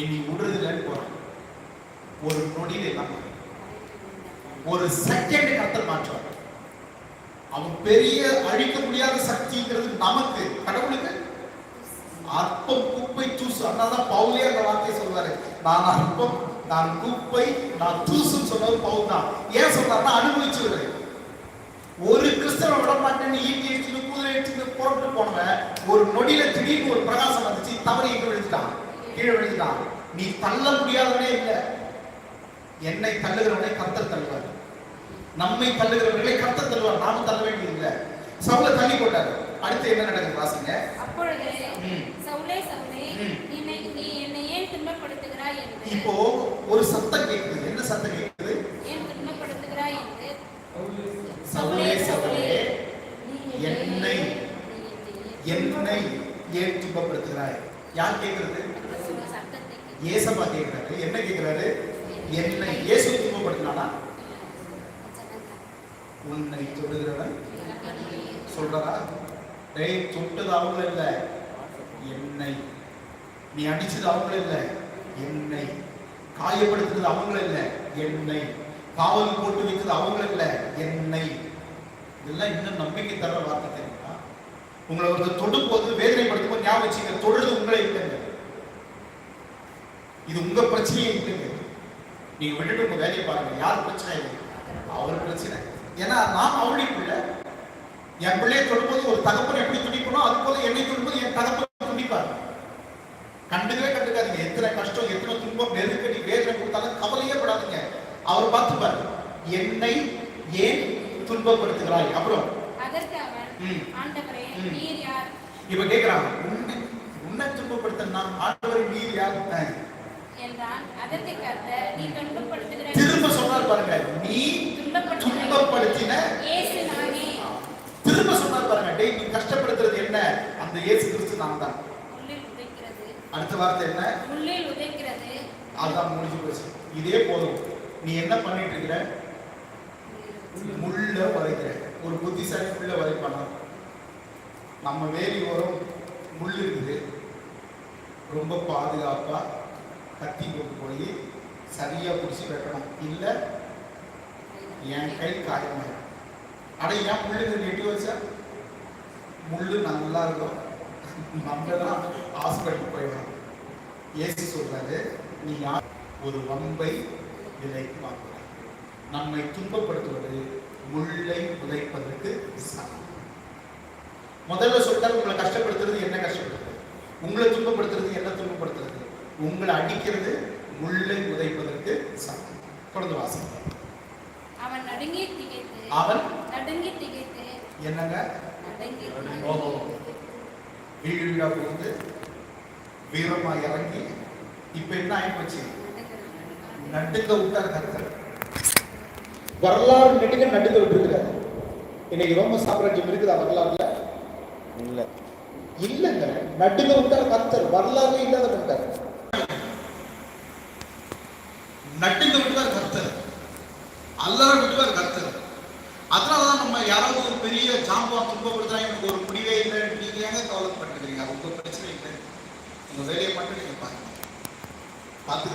இனி விடுறதுலன்னு போறான் ஒரு நொடியில் எல்லாம் ஒரு செகண்ட் கத்தர் மாற்றுவார். அவன் பெரிய அழிக்க முடியாத சக்திங்கிறது நமக்கு கடவுளுக்கு? அற்பம் குப்பை தூசு. அதனாலதான் பவுலே அந்த வார்த்தையை சொல்வாரு. நான் அற்பம் நான் குப்பை நான் தூசுன்னு சொன்னது பவுல் தான். ஏன் சொல்றாருன்னா அனுபவிச்சுவது ஒரு கிறிஸ்தவ விட மாட்டேன்னு ஈட்டி அடிச்சுட்டு குதிரை அடிச்சுட்டு புறப்பட்டு போனவன் ஒரு நொடியில திடீர்னு ஒரு பிரகாசம் வந்துச்சு தவறி எங்க விழுந்துட்டான். கீழே விழுந்துட்டான் நீ தள்ள முடியாதவனே இல்லை. என்னை தள்ளுகிறவனை கத்தர் தள்ளுவார். நம்மை தள்ளுகிறவர்களை கத்தர் தள்ளுவார். நாம தள்ள வேண்டியது இல்லை சவுல தள்ளி போட்டாரு. அடுத்து என்ன நடக்குது வாசிங்க. அப்பொழுது ம். சவுலே சவுலே ம். என்னை நீ என்னை ஏன் துன்பப்படுத்துகிறாய் என்று. இப்போ ஒரு சத்தம் கேட்குது. என்ன சத்தம் கேட்குது? ஏன் துன்பப்படுத்துகிறாய் என்று. சவுலே சவுலே நீ என்னை என்னை ஏன் துன்பப்படுத்துகிறாய்? யார் கேட்கிறது. ஏசப்பா கேட்கிறாரு என்ன கேட்கிறாரு என்னை இயேசு துன்பப்படுத்தினானா உன்னை தொடுகிறவன் சொல்றதா? டேய் தொட்டது அவங்களும் இல்லை. என்னை நீ அடிச்சது அவங்களும் இல்லை. என்னை காயப்படுத்துறது அவங்களும் இல்லை. என்னை காவல் போட்டு வைக்கிறது அவங்களும் இல்லை. என்னை இதெல்லாம் இன்னும் நம்பிக்கை தர வார்த்தை தெரியுமா? உங்களை ஒரு தொடும் போது வேதனைப்படுத்தும் போது ஞாபகம் வச்சுங்க. தொடுறது உங்களை இல்லைங்க. இது உங்க பிரச்சனையே இல்லைங்க. நீங்க விட்டுட்டு உங்க வேலையை பாருங்க. யார் பிரச்சனை இல்லை அவர் பிரச்சனை. ஏன்னா நான் அவருடைய பிள்ளை. என் பிள்ளையை தொடும்போது ஒரு தகப்பன் எப்படி துடிக்கணும் அது போல என்னை தொடும்போது என் தகப்பன் துடிப்பார். கண்டுக்கவே கண்டுக்காதீங்க. எத்தனை கஷ்டம் எத்தனை துன்பம் நெருக்கடி வேதனை கொடுத்தாலும் கவலையே படாதீங்க. அவர் பார்த்துப்பார். என்னை ஏன் துன்பப்படுத்துகிறாய்? அப்புறம். இப்ப கேக்குறாங்க. உன்னை உன்னை துன்பப்படுத்த நான் ஆண்டவர் நீர் யார்? திரும்ப சொன்னார் பாருங்க. நீ துன்பப்படுத்தின திரும்ப சொன்னார் பாருங்க. டேய் நீ கஷ்டப்படுத்துறது என்ன? அந்த இயேசு கிறிஸ்து நான் தான். அடுத்த வார்த்தை என்ன? முள்ளில் உதைக்கிறது. அதுதான் முடிஞ்சு போச்சு. இதே போதும். நீ என்ன பண்ணிட்டு இருக்கிற? முள்ள வரைக்கிற ஒரு புத்திசாலி முள்ள வரைப்பானா நம்ம வேலி ஓரம் முள் இருக்குது. ரொம்ப பாதுகாப்பா கத்தி கொண்டு போய் சரியா பிடிச்சி வெட்டணும். இல்ல என் கை காயமாயிடும் அட ஏன் பிள்ளைங்க நெட்டி வச்சா? முள்ளு நல்லா இருக்கும். நம்ம தான் ஹாஸ்பிட்டல் போயிடணும். ஏசி சொல்றாரு நீ யார்? ஒரு வம்பை விலைக்கு வாங்குகிறாய் நம்மை துன்பப்படுத்துவது முள்ளை உதைப்பதற்கு சமம். முதல்ல சொல்றாரு உங்களை கஷ்டப்படுத்துறது என்ன கஷ்டப்படுத்துறது? உங்களை துன்பப்படுத்துறது என்ன துன்பப்படுத்துறது? உங்களை அடிக்கிறது முள்ளை உதைப்பதற்கு சமம். தொடர்ந்து வாசிங்க அவன் நடுங்கி திகைத்து அவன் நடுங்கி திகைத்து என்னங்க? ஓஹோ. வீடு வீடா புகுந்து வீரமா இறங்கி இப்ப என்ன ஆயிப்போச்சு? நடுக்க விட்டார் கர்த்தர் வரலாறு நெடுக்க நடுக்க விட்டுருக்கிறார். இன்னைக்கு ரோம சாம்ராஜ்யம் இருக்குதா வரலாறுல? இல்லை. இல்லைங்க. நடுக்க விட்டார் கர்த்தர் வரலாறு இல்லாத பண்ணிட்டார் நடுங்க விட்டார் கர்த்தர். அல்லற விட்டுவார் கர்த்தர். அதனாலதான் நம்ம யாராவது ஒரு பெரிய ஜாம்பா துன்பப்படுத்துறாங்க எனக்கு ஒரு முடிவே இல்லை நீங்க ஏங்க கவலைப்பட்டுக்கிறீங்க? அது உங்க பிரச்சனை இல்லை உங்க வேலையை மட்டும் நீங்க பாருங்க. பார்த்து